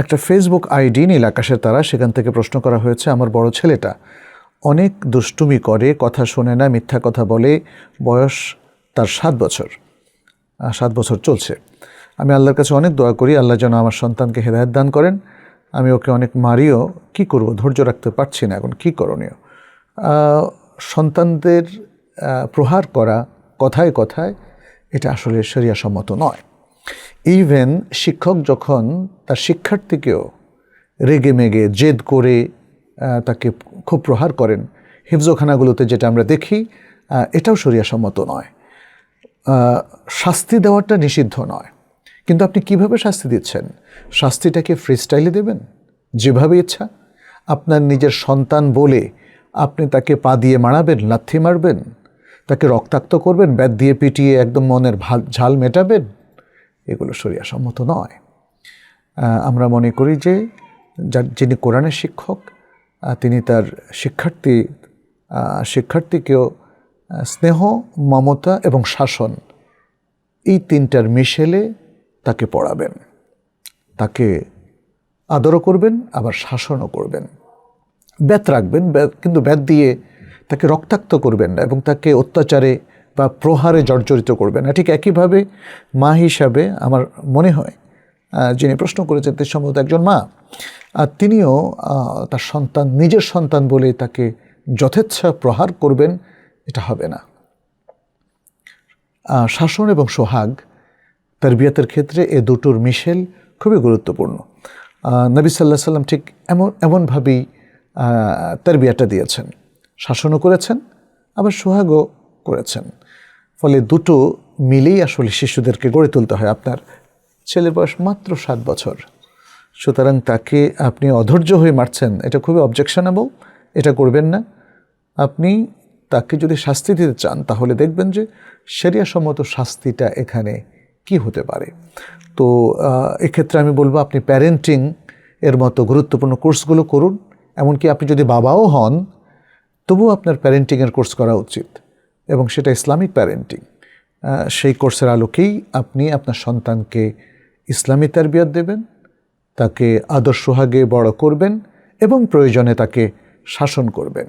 একটা Facebook ID নীল আকাশের তারা, সেখান থেকে প্রশ্ন করা হয়েছে, আমার বড় ছেলেটা অনেক দুষ্টুমি করে, কথা শোনে না, মিথ্যা কথা বলে, বয়স তার সাত বছর সাত বছর চলছে। আমি আল্লাহর কাছে অনেক দোয়া করি, আল্লাহ যেন আমার সন্তানকে হেদায়ত দান করেন। আমি ওকে অনেক মারিও, কি করব, ধৈর্য রাখতে পারছি না এখন, কি করণীয়? সন্তানদের প্রহার করা কথায় কথায় এটা আসলে শরিয়াসম্মত নয়। ইভেন শিক্ষক যখন তার শিক্ষার্থীকেও রেগে মেগে জেদ করে তাকে খুব প্রহার করেন, হিফজোখানাগুলোতে যেটা আমরা দেখি এটাও শরিয়াসম্মত নয়। শাস্তি দেওয়াটা নিষিদ্ধ নয়। কিন্তু আপনি কীভাবে শাস্তি দিচ্ছেন? শাস্তিটাকে ফ্রি স্টাইলে দেবেন? যেভাবে ইচ্ছা? আপনার নিজের সন্তান বলে আপনি তাকে পা দিয়ে মারাবেন, লাথি মারবেন? তাকে রক্তাক্ত করবেন, ব্যাট দিয়ে পিটিয়ে একদম মনের ভাল- ঝাল মেটাবেন? এগুলো শরিয়াসম্মত নয়। আমরা মনে করি যে যার যিনি কোরআনের শিক্ষক তিনি তার শিক্ষার্থী শিক্ষার্থীকেও স্নেহ, মমতা এবং শাসন এই তিনটার মিশেলে তাকে পড়াবেন। তাকে আদরও করবেন, আবার শাসনও করবেন। ব্যাত রাখবেন কিন্তু ব্যাত দিয়ে তাকে রক্তাক্ত করবেন না এবং তাকে অত্যাচারে বা প্রহারে জর্জরিত করবেন না। ঠিক একইভাবে মা হিসাবে আমার মনে হয় যিনি প্রশ্ন করেছেন তিনি সম্ভবত একজন মা, আর তিনিও তার সন্তান, নিজের সন্তান বলে তাকে যথেচ্ছা প্রহার করবেন, এটা হবে না। শাসন এবং সোহাগ, তারবিয়াতের ক্ষেত্রে এ দুটোর মিশেল খুবই গুরুত্বপূর্ণ। নবী সাল্লাহ সাল্লাম ঠিক এমন, এমনভাবেই তারবিয়াটা দিয়েছেন। শাসনও করেছেন, আবার সোহাগও করেছেন। ফলে দুটো মিলেই আসলে শিশুদেরকে গড়ে তুলতে হয় আপনার ছেলের বয়স মাত্র সাত বছর। সুতরাং তাকে আপনি অধৈর্য হয়ে মারছেন, এটা খুবই অবজেকশনেবল এটা করবেন না। আপনি তাকে যদি শাস্তি দিতে চান, তাহলে দেখবেন যে সেরিয়াসম্মত শাস্তিটা এখানে কি হতে পারে। তো এক্ষেত্রে আমি বলব আপনি প্যারেন্টিং এর মতো গুরুত্বপূর্ণ কোর্সগুলো করুন। এমনকি আপনি যদি বাবাও হন, তবুও আপনার প্যারেন্টিংয়ের কোর্স করা উচিত। এবং সেটা ইসলামিক প্যারেন্টিং। সেই কোর্সের আলোকেই আপনি আপনার সন্তানকে ইসলামী তারবিয়াত দেবেন, তাকে আদর্শ হাগে বড় করবেন এবং প্রয়োজনে তাকে শাসন করবেন।